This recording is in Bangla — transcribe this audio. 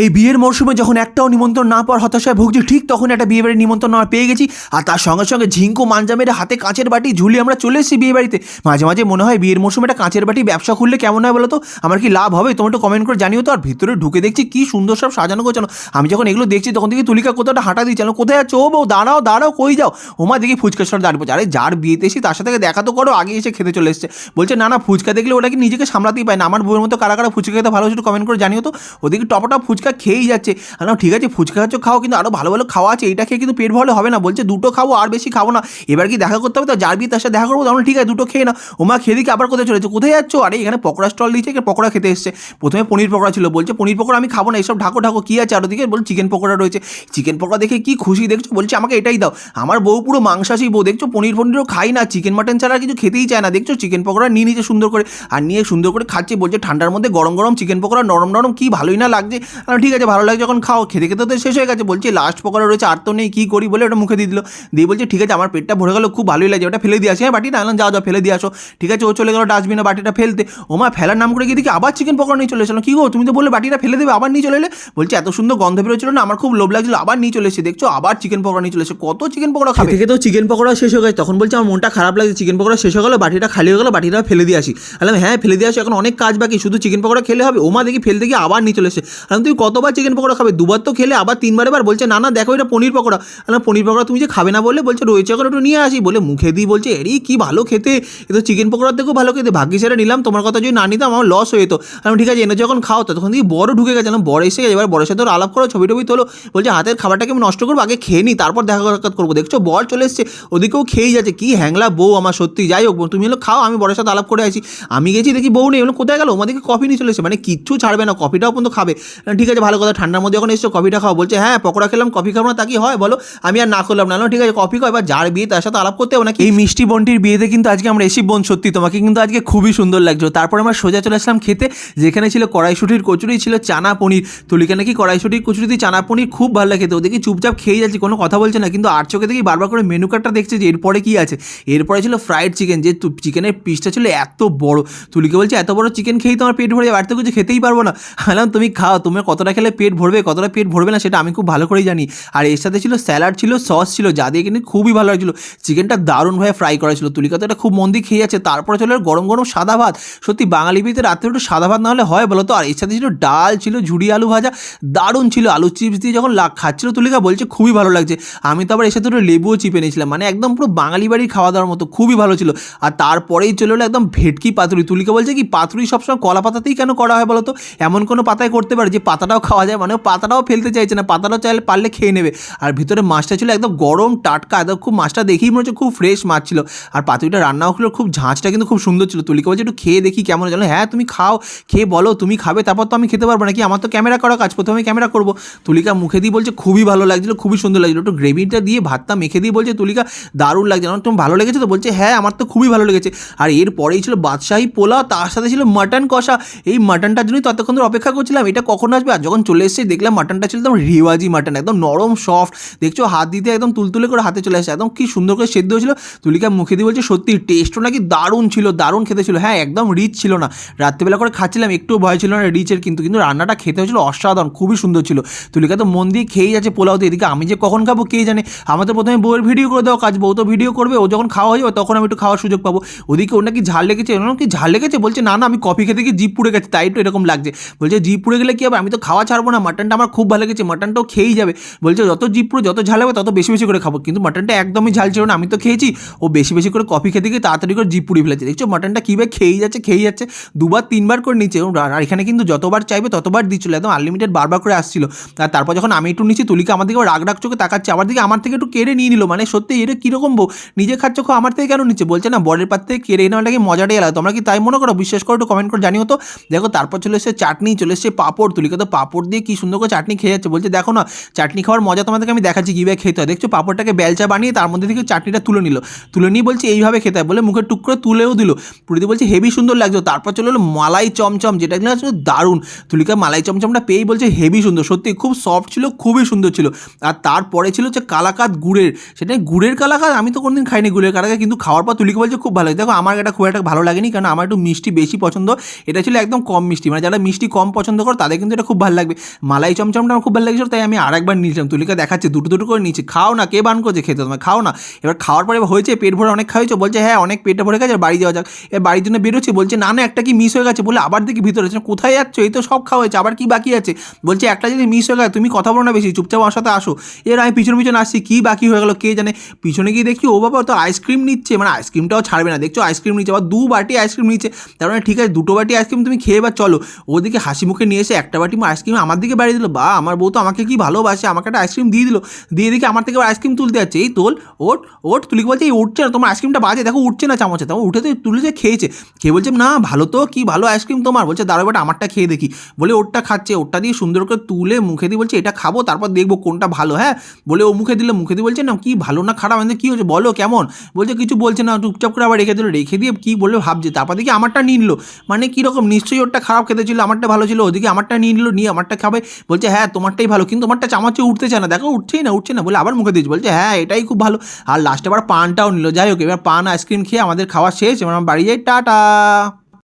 এই বিয়ের মরশুমে যখন একটাও নিমন্ত্রণ না পাওয়ার হতাশায় ভুগছি, ঠিক তখন একটা বিয়ে বাড়ির নিমন্ত্রণ আমরা পেয়ে গেছি। আর তার সঙ্গে সঙ্গে ঝিঙ্কু মাঞ্জা মেরে হাতে কাঁচের বাটি ঝুলিয়ে আমরা চলে এসেছি বিয়ে বাড়িতে। মাঝে মাঝে মনে হয় বিয়ের মরশুমে একটা কাঁচের বাটি ব্যবসা খুললে কেমন হয় বলো তো আমার কি লাভ হবে? তোমরা একটু কমেন্ট করে জানিও তো। আর ভিতরে ঢুকে দেখছি কি সুন্দর সব সাজানো গোছানো। আমি যখন এগুলো দেখছি তখন দেখি তুলিকা কোথাও হাঁটা দিচ্ছে। কোথায় যাচ্ছ ও বউ, দাঁড়াও দাঁড়াও, কই যাও? ওমা দেখি ফুচকা সর দাঁড়িয়ে পড়ছে। আরে যার বিয়েতে এসে তার সাথে দেখা তো করো, আগে এসে খেতে চলে এসছে। বলছে, না না, ফুচকা দেখলে ওটা কি নিজেকে সামলাতেই পায় না। আমার বউয়ের মতো কারা কারা ফুচকা খেতে ভালো একটু কমেন্ট করে জানিও তো। ওদিকে টপটা ফুচকা খেয়েই যাচ্ছে। বললাম, ঠিক আছে ফুচকা খাচ্ছ খাও কিন্তু আরও ভালো ভালো খাওয়া আছে এইটা খেয়ে কিন্তু পেট ভালো হবে না। বলছে দুটো খাব আর বেশি খাব না। এবার কি দেখা করতে হবে তো? যার বিয়ে তার সাথে দেখা করব তখন ঠিক আছে দুটো খেয়ে না ওমা খেয়ে দিকে আবার কোথায় চলেছে কোথায় যাচ্ছ? আরে এখানে পকোড়া স্টল দিয়েছে পকোড়া খেতে এসছে। প্রথমে পনির পকোড়া ছিল। বলছে পনির পকোড়া আমি খাব না এইসব ঢাকো ঢাকো কী আছে? আর ওদিকে বল চিকেন পকোড়া রয়েছে। চিকেন পকোড়া দেখে কি খুশি দেখছ? বলছে আমাকে এটাই দাও। আমার বউ পুরো মাংসাশী বউ দেখছ? পনির পনিরও খাই না চিকেন মাটন ছাড়া কিছু খেতেই চায় না। দেখছ? চিকেন পকোড়া নিয়ে নিচে সুন্দর করে। আর নিয়ে সুন্দর করে খাচ্ছে বলছে ঠান্ডার মধ্যে গরম গরম চিকেন পকোড়া নরম নরম কি ভালোই না লাগছে। আর ঠিক আছে, ভালো লাগে যখন খাও, খেতে খেতে তো শেষ হয়ে গেছে। বলছে লাস্ট পকোড়া রয়েছে, আর তো নেই, কী করি বলে ওটা মুখে দিয়ে দিল। দিয়ে বলছে, ঠিক আছে, আমার পেটটা ভরে গেলো, খুব ভালোই লাগে ওটা ফেলে দিয়ে আসি। হ্যাঁ বাটিটা আনলাম যাও যাও, ফেলে দিয়ে আসো। ঠিক আছে, ও চলে গেলো ডাস্টবিনে বাটিটা ফেলতে। ওমা ফেলার নাম করে গিয়ে দেখি, আবার চিকেন পকোড়া নিয়ে চলে এসেছিল কী গো, তুমি তো বললে বাটিটা ফেলে দেবে, আবার নিয়ে চলে এলে? বলছে, এত সুন্দর গন্ধ বেরোচ্ছিল না, আমার খুব লোভ লাগছিল, আবার নিয়ে চলে এসে দেখছ, আবার চিকেন পকোড়া নিয়ে চলে এসে কত চিকেন পকোড়া খাবে? থেকে তো চিকেন পকোড়া শেষ হয়ে গেছে। তখন বলছে, আমার মনটা খারাপ লাগছে চিকেন পকোড়া শেষ হয়ে গেলো, বাটিটা খালি হয়ে গেলো, বাটিটা ফেলে দিয়ে আসি। আলাম হ্যাঁ ফেলে দিয়ে আসি, এখন অনেক কাজ বাকি, শুধু চিকেন পকোড়া খেলে হবে? ওমা দেখি, ফেলতে গিয়ে আবার নিয়ে চলে এসে আলাম তুমি কতবার চিকেন পকোড়া খাবে? দুবার তো খেলে আবার তিনবার বার বলছে না না দেখো এটা পনির পকোড়া। আলাম পনির পকোড়া তুমি যে খাবে না বললে? বলছে রয়েছে এখন একটু নিয়ে আসি। বলে মুখে দিই। বলছে এরই কি ভালো খেতে। এ তো চিকেন পকোড়ার থেকেও ভালো খেতে। ভাগ্যি সেটা নিলাম তোমার কথা যদি না নিতাম আমার লস হয়ে যেত। আমি ঠিক আছে এনে যখন খাও তো তখন দেখি বড় ঢুকে গেছে। না বড় এসে গেছে এবার বড়ের সাথে আলাপ করো ছবি টবি তোলো। বলছে হাতের খাবারটাকে আমি নষ্ট করব আগে খেয়ে নিই তারপর দেখা সাক্ষাৎ করব। দেখছ বর চলে এসছে ওদিকেও খেয়েই যাচ্ছে। কি হ্যাংলা বউ আমার সত্যি। যাই হোক তুমি হলো খাও আমি বড়ের সাথে আলাপ করে আছি আমি গেছি দেখি বউ নেই। কোথায় গেলো? আমাদেরকে কফি নিয়ে চলে এসেছে। মানে কিচ্ছু ছাড়বে না কফিটাও পর্যন্ত খাবে। বললাম, ঠিক আছে, ভালো কথা, ঠান্ডার মধ্যে যখন এসছো কফিটা খাও। বলছে হ্যাঁ পকোড়া খেলাম কফি খাব না, তা কি হয়? বলো, আমি আর না করলাম না। ঠিক আছে কফি খাও, এবার যার বিয়ে, তার সাথে আলাপ করতে হবে নাকি? এই মিষ্টি বোনটির বিয়েতে কিন্তু আজকে আমরা এসি বোন, সত্যি, তোমাকে কিন্তু আজকে খুবই সুন্দর লাগছো তারপর আমরা সোজা চলে আসলাম খেতে, যেখানে ছিল কড়াইশুটির কচুরি, ছিল চানা পনির। তুলিকে নাকি কড়াইশুটির কচুরি দিয়ে চানা পনির খুব ভালো লাগে ও দেখি চুপচাপ খেয়ে যাচ্ছি, কোনো কথা বলছে না, কিন্তু আর চোখে দেখি বারবার করে মেনু কার্ডটা দেখছে যে, এরপরে কি আছে? এরপরে ছিল ফ্রাইড চিকেন যে চিকেনের পিসটা ছিল এত বড়। তুলিকে বলছে, এত বড় চিকেন খেয়েই তোমার পেট ভরে যাবে, আর তো কিছু খেতেই পারব না। বললাম, তুমি খাও তোমার কতটা খেলে পেট ভরবে, কতটা পেট ভরবে না সেটা আমি খুব ভালো করেই জানি। আর এর সাথে ছিল স্যালাড, ছিল সস, ছিল যা দিয়ে কিন্তু খুবই ভালো লাগছিল। চিকেনটা দারুণভাবে ফ্রাই করা ছিল। তুলিকা তো এটা খুব মন দিয়ে খেয়ে যাচ্ছে। তারপরে ছিল গরম গরম সাদা ভাত। সত্যি বাঙালি বিয়েতে রাত্রে একটু সাদা ভাত না হলে হয় বলো তো? আর এর সাথে ছিল ডাল ছিল ঝুড়ি আলু ভাজা, দারুণ ছিল। আলু চিপস দিয়ে যখন খাচ্ছিল তুলিকা বলছে খুবই ভালো লাগছে। আমি তো আবার এর সাথে একটু লেবুও চিপে নিয়েছিলাম মানে একদম পুরো বাঙালি বাড়ির খাওয়া দাওয়ার মতো, খুবই ভালো ছিল। আর তারপরেই চলে এলো একদম ভেটকি পাতুরি। তুলিকা বলছে কি, পাতুরি সবসময় কলা পাতাতেই কেন করা হয় বলো তো? এমন কোনো পাতায় করতে পারে যে পাতাটাও খাওয়া যায় মানে পাতাটাও ফেলতে চাইছে না, পাতাটাও চাইলে পারলে খেয়ে নেবে। আর ভিতরে মাছটা ছিল একদম গরম, টাটকা একদম খুব মাছটা দেখেই মনে হচ্ছে খুব ফ্রেশ মাছ ছিল। আর পাতুরিটা রান্নাও হলো, খুব ঝাঁচটা কিন্তু খুব সুন্দর ছিল। তুলিকা বলছে, একটু খেয়ে দেখি কেমন জানো হ্যাঁ তুমি খাও, খেয়ে বলো, তুমি খাবে, তারপর তো আমি খেতে পারব নাকি? আমার তো ক্যামেরা করা কাজ, প্রথমে ক্যামেরা করব। তুলিকা মুখে দিয়ে বলছে, খুবই ভালো লাগছিল, খুবই সুন্দর লাগছিল। একটু গ্রেভিটা দিয়ে ভাতটা মেখে দিয়ে বলছে, তুলিকা, দারুণ লাগছে। আমার তোমার ভালো লেগেছে তো? বলছে হ্যাঁ আমার তো খুবই ভালো লেগেছে। আর এর পরেই ছিল বাদশাহী পোলাও, তার সাথে ছিল মাটন কষা। এই মাটনটার জন্যই ততক্ষণ ধরে অপেক্ষা করছিলাম, এটা কখন আসবে? আর যখন চলে এসেছে, দেখলাম মাটনটা ছিল একদম রিওয়াজি মাটন একদম নরম সফট দেখছ, হাত দিতে একদম তুলতুলে করে হাতে চলে আসে। একদম কি সুন্দর করে সেদ্ধ হয়েছিল। তুলিকা মুখে দিয়ে বলছে, সত্যি টেস্টও নাকি দারুণ ছিল, দারুণ খেতে ছিল। হ্যাঁ একদম রিচ ছিল না। রাত্রিবেলা করে খাচ্ছিলাম একটু ভয় ছিল না রিচের কিন্তু কিন্তু রান্নাটা খেতে হয়েছিল অসাধারণ, খুবই সুন্দর ছিল। তুলিকা তো মন দিয়ে খেয়েই যাচ্ছে পোলাও দিয়ে। এদিকে আমি যে কখন খাব, কে জানে? আমার তো প্রথমে বউয়ের ভিডিও করে দেওয়া কাজ, বউ তো ভিডিও করবে, ও যখন খাওয়া হয়ে যাবে, তখন আমি একটু খাওয়ার সুযোগ পাবো। ওদিকে ওর নাকি ঝাল লেগেছে, ওর নাকি ঝাল লেগেছে, বলছে, না না, আমি কফি খেতে গিয়ে জিপ পুড়ে গেছে, তাই একটু এরকম লাগছে। বলছে, জিপ পুড়ে গেলে কি হবে? আমি তো খাওয়া ছাড়বো না মাটনটা আমার খুব ভালো লেগেছে মাটনটাও খেয়েই যাবে। বলছে যত জিপ পুড়ে যত ঝাল হবে তত বেশি বেশি করে খাব, কিন্তু মাটনটা একদমই ঝাল ছিল না, আমি তো খেয়েছি, ও বেশি বেশি করে কফি খেতে গিয়ে তাড়াতাড়ি করে জিপ পুড়ে ফেলেছে। দেখছ মাটনটা কীভাবে খেয়েই যাচ্ছে খেয়েই যাচ্ছে, দুবার তিনবার করে নিচ্ছে আর এখানে কিন্তু যতবার চাইবে ততবার দিচ্ছিল, একদম আনলিমিটেড বারবার করে আসছিল। আর তারপর যখন আমি একটু নিচ্ছি, তুলিকা আমার দিকে রাগ রাগ চোখে তাকাচ্ছে, আমার দিকে আমার থেকে একটু কেড়ে নিয়ে নিল মানে সত্যি এটা কীরকম বউ? নিজে খাচ্ছ, খো, আমার থেকে কেন নিচ্ছে? বলছে, না, বরের পাত থেকে কেড়ে নেওয়াটা কি মজাটাই আলাদা? তোমরা কি তাই মনে করো? বিশ্বাস করো, একটু কমেন্ট করে জানিও তো। দেখো, তারপর চলে এসেছে চাটনি, চলে এসেছে পাপড়, তুলিকা তো পাপড় দিয়ে কি সুন্দর করে চাটনি খেয়ে যাচ্ছে। বলছে, দেখো না, চাটনি খাওয়ার মজা তোমাদেরকে আমি দেখাচ্ছি কীভাবে খেতে হয়। দেখছ, পাপড়টাকে বেলচা বানিয়ে তার মধ্যে থেকে চাটনিটা তুলে নিল। তুলে নিয়ে বলছে, এইভাবে খেতে হয়। বলে মুখে টুকরো তুলেও দিল। পুরীতে বলছে, হেভি সুন্দর লাগছে। তারপর চলে এলো মালাই চমচম, যেটা কিনা দারুণ। তুলিকা মালাই চমচমটা পেয়েই বলছে, হেভি সুন্দর। সত্যি খুব সফট ছিল, খুবই সুন্দর ছিল। আর তারপরে ছিল হচ্ছে কালাকাত গুড়ের। সেটা গুড়ের কালাকাত? আমি তো কোনোদিন খাইনি গুড়ের কালাকাত, কিন্তু খাওয়ার পর তুলিকা বলছে, খুব ভালো। দেখো, আমার এটা খুব একটা ভালো লাগেনি, কারণ আমার একটু মিষ্টি বেশি পছন্দ। এটা ছিল একদম কম মিষ্টি। মানে যারা মিষ্টি কম পছন্দ করে, তাদের কিন্তু এটা খুব ভালো লাগবে। মালাই চমচমটা আমার খুব ভালো লেগেছিল তাই আমি আরেকবার নিয়েছিলাম তুলিকা দেখাচ্ছে, দুটো দুটো করে নিচ্ছি। খাও না, কে বান করছে খেতে? তোমায় খাও না। এবার খাওয়ার পরে হয়েছে, পেট ভরে অনেক খাওয়াইছো? বলছে হ্যাঁ অনেক পেটে ভরে গেছে, বাড়ি যাওয়া যাক। এবার বাড়ির জন্য বেরোচ্ছে, বলছে, না না, একটা কি মিস হয়ে গেছে? বলে, আবার দেখি ভিতরে কোথায় যাচ্ছ? এই তো সব খাওয়া হয়েছে, আবার কি বাকি আছে? বলছে, একটা যদি মিস হয়ে গেছে, তুমি কথা বলো না বেশি, চুপচাপ আমার সাথে আসো। এর আমি পিছনে পিছনে আসছি, কি বাকি হয়ে গেলো কে জানে? পিছনে গিয়ে দেখি ও বাবা তো আইসক্রিম নিচ্ছে। মানে আইসক্রিমটাও ছাড়বে না। দেখছ আইসক্রিম নিচ্ছে, আবার দু বাটি আইসক্রিম নিচ্ছে। তার মানে ঠিক আছে, দুটো বাটি আইসক্রিম তুমি খেয়ে বা চলো। ওদিকে হাসি মুখে নিয়ে এসে একটা বাটি আইসক্রিম আমার দিকে বাড়িয়ে দিল। বা, আমার বউ তো আমাকে কি ভালোবাসে? আমাকে একটা আইসক্রিম দিয়ে দিল। দিয়ে দেখি আমার থেকে আইসক্রিম তুলতে যাচ্ছে। এই তোল ওট ওট তুলি বলছে? এই উঠছে না, তোমার আইসক্রিমটা বাজে। দেখো, উঠছে না চামচে। তখন উঠে তো তুলেছে, খেয়েছে। খেয়ে বলছে, না, ভালো তো, কি ভালো আইসক্রিম তোমার? বলছে দাঁড়ো বাট আমারটা খেয়ে দেখি। বলে ওরটা খাচ্ছে। ওরটা দিয়ে সুন্দর করে তুলে মুখে দিয়ে বলছে, এটা খাব, তারপর দেখব কোনটা ভালো। হ্যাঁ বলে ও মুখে দিলে। মুখে দিয়ে বলছে, না, কি ভালো না খারাপ? আমি কী হচ্ছে বলো কেমন? বলছে, কিছু বলছে না, চুপচাপ করে আবার রেখে দিল। রেখে দিয়ে কী বলে ভাবছে? তারপর দেখি আমারটা নিলো। মানে কীরকম নিশ্চয়ই ওরটা খারাপ খেতে ছিল, আমারটা ভালো ছিল। ওদিকে আমারটা নিয়ে নিলো। নিয়ে আমারটা খাবে। বলছে হ্যাঁ তোমারটাই ভালো, কিন্তু তোমারটা চামচে উঠতে চায় না। দেখো, উঠছেই না উঠছে না, বলে আবার মুখে দিয়েছে। বলছে হ্যাঁ এটাই খুব ভালো। আর লাস্টে আবার পানটাও নিল। যাই হোক, এবার পান আইসক্রিম খেয়ে আমাদের খাওয়া শেষ। এবার আমার বাড়ি যাই। টাটা!